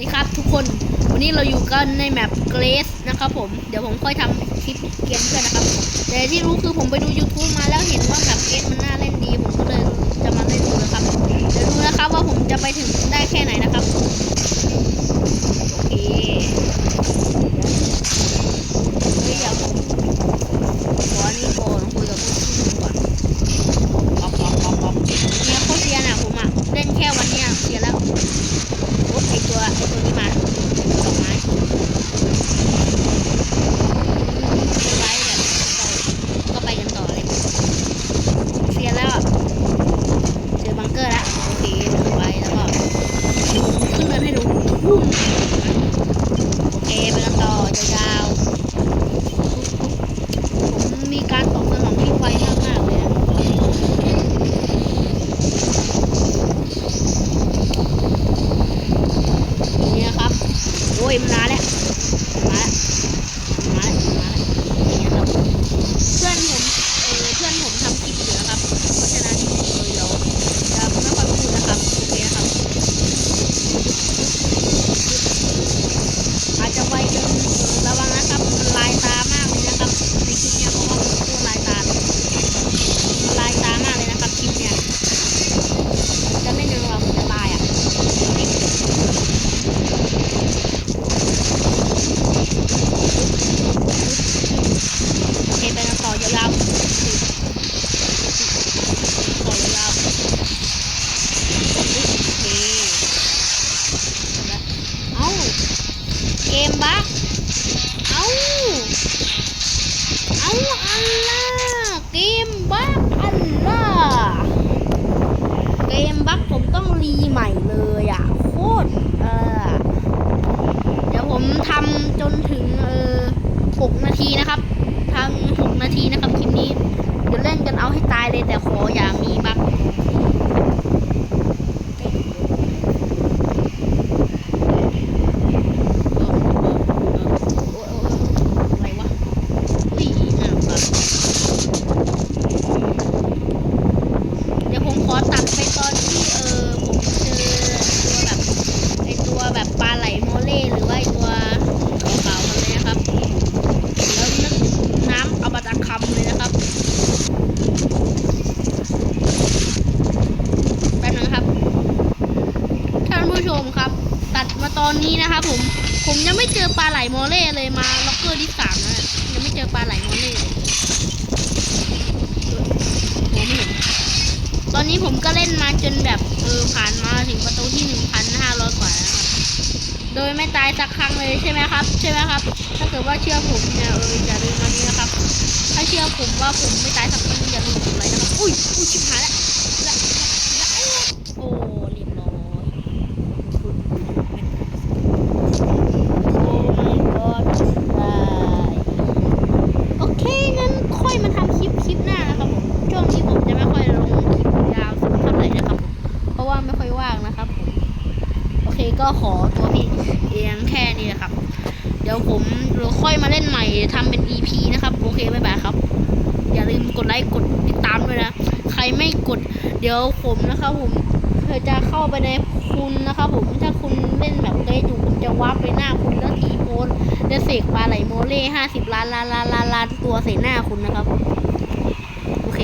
ดีครับทุกคนวันนี้เราอยู่กันในแมปเกรสนะครับผมเดี๋ยวผมค่อยทำคลิปเกมเพื่อนนะครับแต่ที่รู้คือผมไปดู YouTube มาแล้วเห็นว่าแบบ รีใหม่เลยอะ โคตรเออเดี๋ยวผมทำจนถึงเออหกนาทีนะครับทำหกนาทีนะครับคลิปนี้เดี๋ยวเล่นกันเอาให้ตายเลยแต่ขออย่ามีบั๊กอะไรวะอุ้ยอ้าวครับเดี๋ยวผมขอตัดไปตอนที่เออผมเจอตัวแบบไอตัวแบบปลาไหลโมเล่หรือว่าไอตัวขาวๆมันเลยนะครับ แล้วนึกน้ำเอามาจากคำเลยนะครับ แป๊บนึงครับ ท่านผู้ชมครับ ตัดมาต อนนี้นะครับผม ผมยังไม่เจอปลาไหลโมเล่เลยมาล็อกเกอร์ที่สามนี่ยยังไม่เจอปลาไหลโมเล่เลยผมไม่เห็นตอนนี้ผมก็เล่นมาจนแบบเออผ่านมาถึงประตูที่หนึ่งพันห้าร้อยกว่าแล้วครับโดยไม่ตายสักครั้งเลยใช่ไหมครับ ใช่ไหมครับ ถ้าเกิดว่าเชื่อผมเนี่ยเอออย่าลืมอันนี้นะครับ ถ้าเชื่อผมว่าผมไม่ตายสักครั้งอย่าลืมกดไลค์นะครับ อุ้ยอุ้ยชิบหายแล้วละละละโอ้เรียบร้อยโอ้ my god ตายโอเคงั้นค่อยมาทำคลิปคลิปหน้านะครับผม ช่วงนี้ผมจะไม่ค่อยลงคลิปยาวสักเท่าไหร่นะครับผมเพราะว่าไม่ค่อยว่างนะครับผม โอ เคก็ขอตัวพี่เองแค่นี้นะครับ เดี๋ยวผมรค่อยมาเล่นใหม่ทำเป็น EP นะครับ โอเคบ๊ายบายครับ อย่าลืมกดไลค์กดติดตามด้วยนะ ใครไม่กด เดี๋ยวผมนะครับผมจะเข้าไปในคุณนะครับผมถ้าคุณเล่นแบบเกยอยู่ผมจะวาร์ปไปหน้าคุณแล้วทีโพสจะเสกปลาไหลโมเล่ห้าสิบล้านล้านล้านล้านตัวใส่หน้าคุณนะครับ โอเค